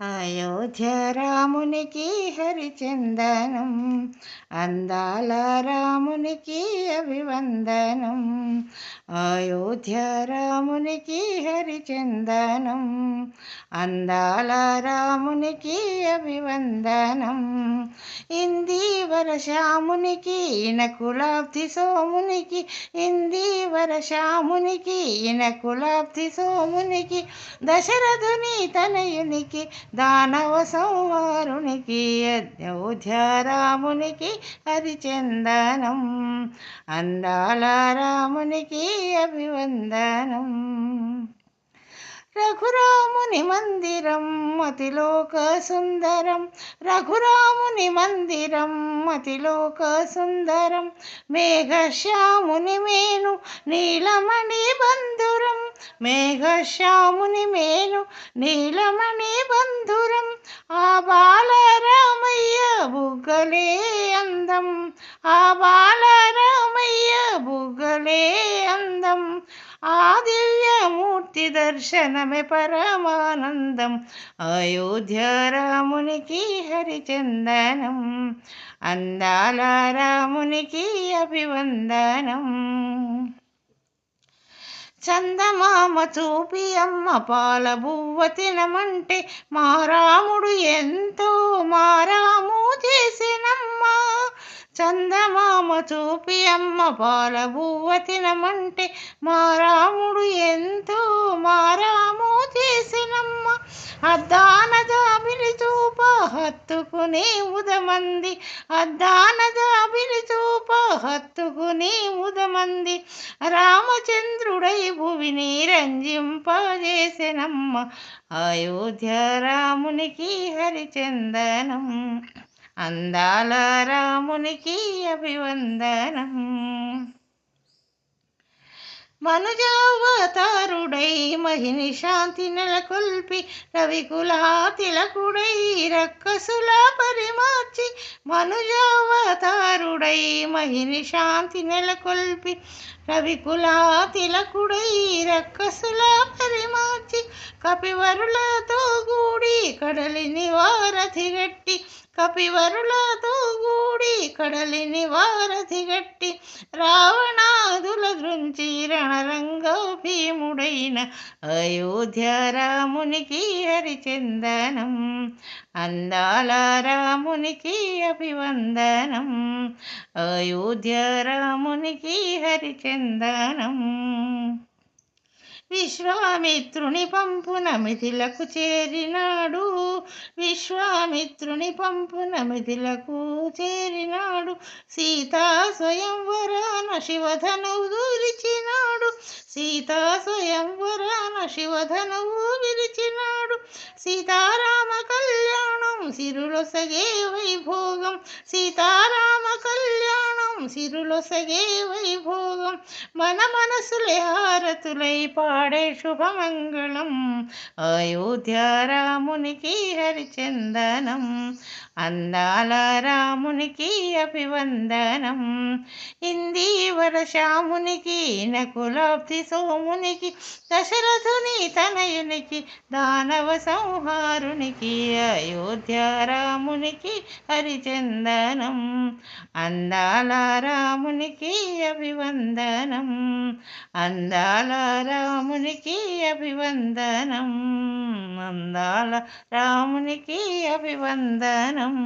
అయోధ్య రామునికి హరిచందనం అందాల రామునికి అభివందనం అయోధ్య రామునికి హరిచందనం అందాల రామునికి అభివందనం. ఇందీవర శ్యామునికి ఇన కులాబ్ది సోమునికి ఇందీవర శ్యామునికి ఇన కులాబ్ది సోమునికి దశరథుని తనయునికి దానవ సంహారునికి అయోధ్యారామునికి హరిచందనం అందాల రామునికి అభివందనం. రఘురాముని మందిరం అతిలోక సుందరం. రఘురాముని మందిరం అతిలోక సుందరం. మేఘశ్యాముని మేను నీలమణి బంధురం. మేఘశ్యాముని మేను నీలమణి దర్శనమే పరమానందం. అయోధ్య రామునికి హరిచందనం. అందాల రామునికి అభివందనం. చందమామ చూపి అమ్మ పాల బువ్వ తినమంటే మా రాముడు ఎంతో మారాము చేసినమ్మా. చందమామ చూపి అమ్మ పాల బువ్వ తినమంటే మా రాముడు అద్దాన జాబిలి చూప హత్తుకుని ఉదమంది అద్దాన జాబిలి చూప హత్తుకుని ఉదమంది రామచంద్రుడై భువిని రంజింపజేసెనమ్మ అయోధ్య రామునికి హరిచందనం. అందాల రామునికి అభివందనం. మనుజావతారుడై మహిని శాంతి నెలకొల్పి రవికులా తిలకుడై రక్కసుల పరిమార్చి మనుజావతారుడై మహిని శాంతి నెలకొల్పి రవికులా తిలకుడై రక్కసుల పరిమార్చి కపివరులతో గూడి కడలిని వారధిగట్టి కపివరులతో గూడి కడలిని వారధిగట్టి రావణాదుల దృంచి రణరంగ భీముడైన అయోధ్య రామునికి హరిచందనం అందాల రామునికి అభివందనం అయోధ్య రామునికి హరిచందనం. విశ్వామిత్రుని పంపున మిథిలకు చేరినాడు. విశ్వామిత్రుని పంపున మిథిలకు చేరినాడు. సీతా స్వయంవరాన శివధనువు దూరిచినాడు సీతా స్వయంవరాన శివధనువు విరిచినాడు. సీతారా సిరులొసగే వైభోగం సీతారామ కళ్యాణం సిరులొసగే వైభోగం. మన మనసులే హారతులై పాడే శుభమంగళం. అయోధ్య రామునికి హరిచందనం. అందాల రామునికి అభివందనం. ఇందీవర శ్యామునికి నకులాబ్ది సోమునికి దశరథుని తనయునికి దానవ సంహారునికి అయోధ్య రామునికి హరిచందనం. అందాల రామునికి అభివందనం. అందాల రామునికి అభివందనం. అందాల రామునికి అభివందనం.